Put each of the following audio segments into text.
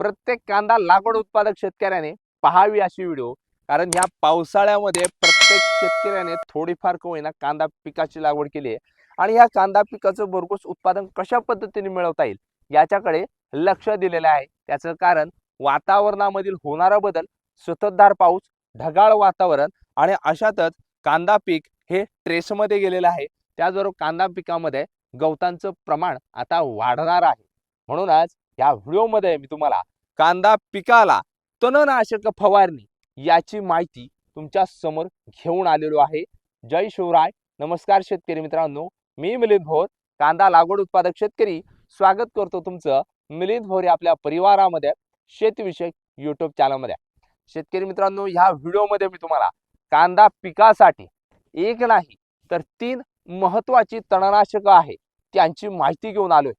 प्रत्येक कांदा लागवड उत्पादक शेतकऱ्याने पहावी अशी व्हिडिओ. कारण ह्या पावसाळ्यामध्ये प्रत्येक शेतकऱ्याने थोडीफार का होईना कांदा पिकाची लागवड केली आहे. आणि ह्या कांदा पिकाचं भरघोस उत्पादन कशा पद्धतीने मिळवता येईल याच्याकडे लक्ष दिलेलं आहे. त्याचं कारण वातावरणामधील होणारा बदल सततधार पाऊस ढगाळ वातावरण आणि अशातच कांदा पीक हे ट्रेसमध्ये गेलेलं आहे. त्याचबरोबर कांदा पिकामध्ये गवतांचं प्रमाण आता वाढणार आहे. म्हणूनच या व्हिडिओमध्ये मी तुम्हाला कांदा पिकाला तणनाशक फवारणी याची माहिती तुमच्यासमोर घेऊन आलेलो आहे. जय शिवराय. नमस्कार शेतकरी मित्रांनो. मी मिलिंद भोर कांदा लागवड उत्पादक शेतकरी. स्वागत करतो तुमचं मिलिंद भोर आपल्या परिवारामध्ये शेतीविषयक युट्यूब चॅनलमध्ये शेतकरी मित्रांनो ह्या व्हिडिओमध्ये मी तुम्हाला कांदा पिकासाठी एक नाही तर तीन महत्वाची तणनाशकं आहे त्यांची माहिती घेऊन आलोय.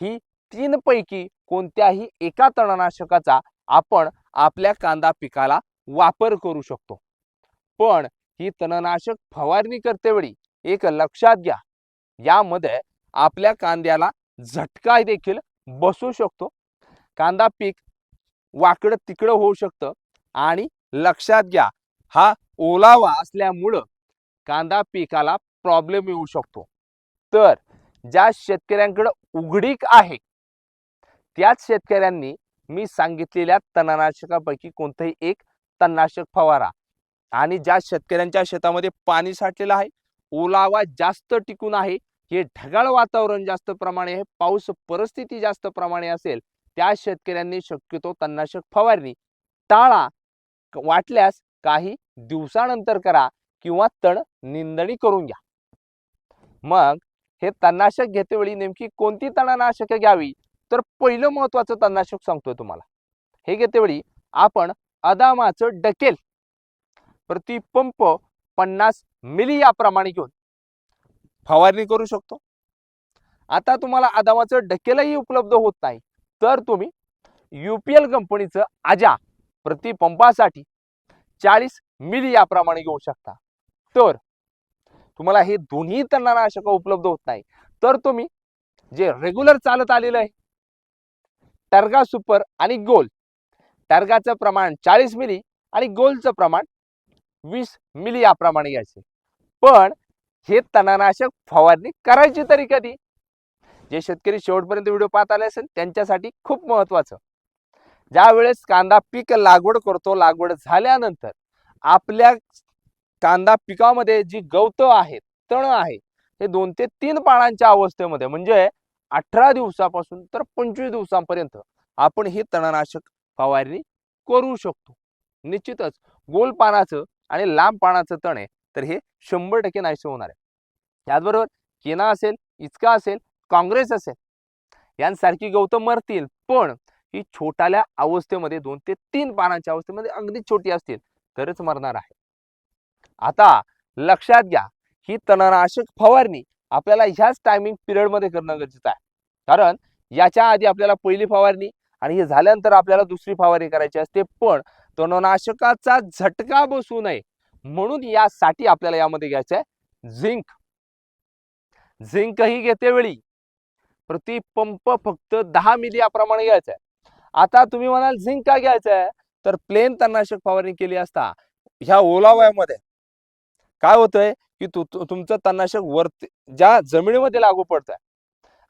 ही तीन पैकी कोणत्याही एका तणनाशकाचा आपण आपल्या कांदा पिकाला वापर करू शकतो. पण ही तणनाशक फवारणी करतेवेळी एक लक्षात घ्या यामध्ये आपल्या कांद्याला झटका देखील बसू शकतो. कांदा पीक वाकडं तिकडं होऊ शकतं आणि लक्षात घ्या हा ओलावा असल्यामुळं कांदा पिकाला प्रॉब्लेम येऊ शकतो. तर ज्या शेतकऱ्यांकडं उघडीक आहे त्याच शेतकऱ्यांनी मी सांगितलेल्या तणनाशकापैकी कोणतंही एक तणनाशक फवारा. आणि ज्या शेतकऱ्यांच्या शेतामध्ये पाणी साठलेलं आहे ओलावा जास्त टिकून आहे हे ढगाळ वातावरण जास्त प्रमाणे आहे पाऊस परिस्थिती जास्त प्रमाणे असेल त्या शेतकऱ्यांनी शक्यतो तणनाशक फवारणी टाळा. वाटल्यास काही दिवसानंतर करा किंवा तण निंदणी करून घ्या. मग हे तणनाशक घेतेवेळी नेमकी कोणती तणनाशके घ्यावी? तर पहिलं महत्वाचं तणनाशक सांगतोय तुम्हाला. हे घेतेवेळी आपण अदामाचं डकेल. प्रति पंप पन्नास मिली याप्रमाणे घेऊन फवारणी करू शकतो. आता तुम्हाला अदामाचं डकेलही उपलब्ध होत नाही. तर तुम्ही युपीएल कंपनीचं आजा प्रतिपंपासाठी चाळीस मिली याप्रमाणे घेऊ शकता. तर तुम्हाला हे दोन्ही तणनाशक उपलब्ध होत नाही. तर तुम्ही जे रेग्युलर चालत आलेलं आहे टर्गा सुपर आणि गोल. टर्गाचं प्रमाण चाळीस मिली आणि गोलचं प्रमाण वीस मिली याप्रमाणे घ्यायचे पण हे तणनाशक फवारणी करायची तरी कधी? जे शेतकरी शेवटपर्यंत व्हिडिओ पाहत आले असेल त्यांच्यासाठी खूप महत्वाचं. ज्या वेळेस कांदा पीक लागवड करतो लागवड झाल्यानंतर आपल्या कांदा पिकामध्ये जी गवत आहेत तण आहे हे दोन ते तीन पानांच्या अवस्थेमध्ये म्हणजे अठरा दिवसापासून तर पंचवीस दिवसांपर्यंत आपण ही तणनाशक फवारणी करू शकतो. निश्चितच गोल पानाचं आणि लांब पानाचं तण आहे तर हे शंभर टक्के नाहीसे होणार आहे. त्याचबरोबर केना असेल इचका असेल काँग्रेस असेल यांसारखी गवतं मरतील पण ही छोटाल्या अवस्थेमध्ये दोन ते तीन पानांच्या अवस्थेमध्ये अगदी छोटी असतील तरच मरणार आहे. आता लक्षात घ्या ही तणनाशक फवारणी आपल्याला ह्याच टायमिंग पिरियडमध्ये करणं गरजेचं आहे. कारण याच्या आधी आपल्याला पहिली फवारणी आणि हे झाल्यानंतर आपल्याला दुसरी फवारणी करायची असते. पण तणनाशकाचा झटका बसू नये म्हणून यासाठी आपल्याला यामध्ये घ्यायचं आहे झिंक. झिंकही घेतेवेळी घेते वेळी. प्रति पंप फक्त दहा मिली याप्रमाणे घ्यायचं आहे. आता तुम्ही म्हणाल झिंक का घ्यायचं आहे? तर प्लेन तणनाशक फवारणी केली असता ह्या ओलाव्यामध्ये काय होतंय की तु तुमचं तणनाशक वरती ज्या जमिनीमध्ये लागू पडत आहे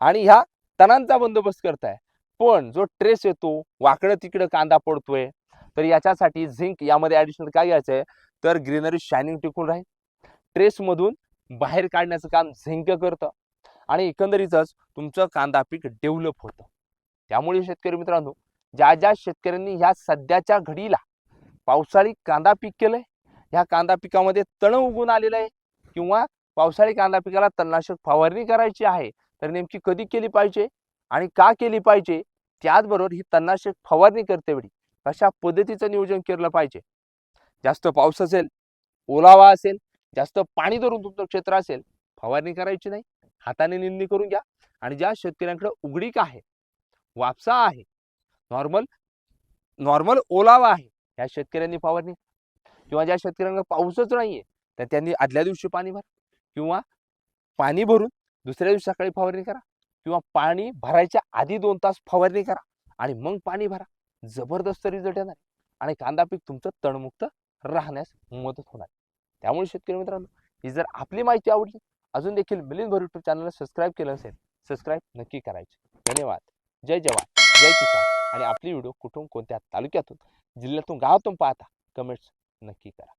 आणि ह्या तणांचा बंदोबस्त करताय. पण जो ट्रेस येतो वाकडं तिकडं कांदा पडतोय तर याच्यासाठी झिंक यामध्ये ॲडिशनल काय घ्यायचं आहे तर ग्रीनरी शायनिंग टिकून राहील. ट्रेसमधून बाहेर काढण्याचं काम झिंक करतं आणि एकंदरीतच तुमचं कांदा पीक डेव्हलप होतं. त्यामुळे शेतकरी मित्रांनो ज्या ज्या शेतकऱ्यांनी ह्या सध्याच्या घडीला पावसाळी कांदा पीक केलंय ह्या कांदा पिकामध्ये तण उगून आलेलं आहे किंवा पावसाळी कांदा पिकाला तणनाशक फवारणी करायची आहे तर नेमकी कधी केली पाहिजे आणि का केली पाहिजे? त्याचबरोबर ही तणनाशक फवारणी करते वेळी कशा पद्धतीचं नियोजन केलं पाहिजे? जास्त पाऊस असेल ओलावा असेल जास्त पाणी धरून तुमचं क्षेत्र असेल फवारणी करायची नाही हाताने निंदणी करून घ्या आणि ज्या शेतकऱ्यांकडे उघडीक आहे वापसा आहे नॉर्मल नॉर्मल ओलावा आहे या शेतकऱ्यांनी फवारणी किंवा ज्या शेतकऱ्यांना पाऊसच नाहीये तर त्यांनी आदल्या दिवशी पाणी भरा किंवा पाणी भरून दुसऱ्या दिवशी सकाळी फवारणी करा किंवा पाणी भरायच्या आधी दोन तास फवारणी करा आणि मग पाणी भरा. जबरदस्त रिझल्ट येणार आणि कांदा पीक तुमचं तणमुक्त राहण्यास मदत होणार. त्यामुळे शेतकरी मित्रांनो ही जर आपली माहिती आवडली अजून देखील मिलिंद भर युट्यूब चॅनलला सबस्क्राईब केलं असेल सबस्क्राईब नक्की करायचे. धन्यवाद. जय जवान जय किसान. आणि आपली व्हिडिओ कुठून कोणत्या तालुक्यातून जिल्ह्यातून गावातून पाहता. कमेंट्स नक्की करा